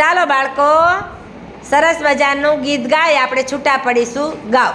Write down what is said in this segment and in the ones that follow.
ચાલો બાળકો સરસ મજાનું ગીત ગાય આપણે છૂટા પડીશું ગાઓ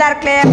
জোরদার ক্লেপ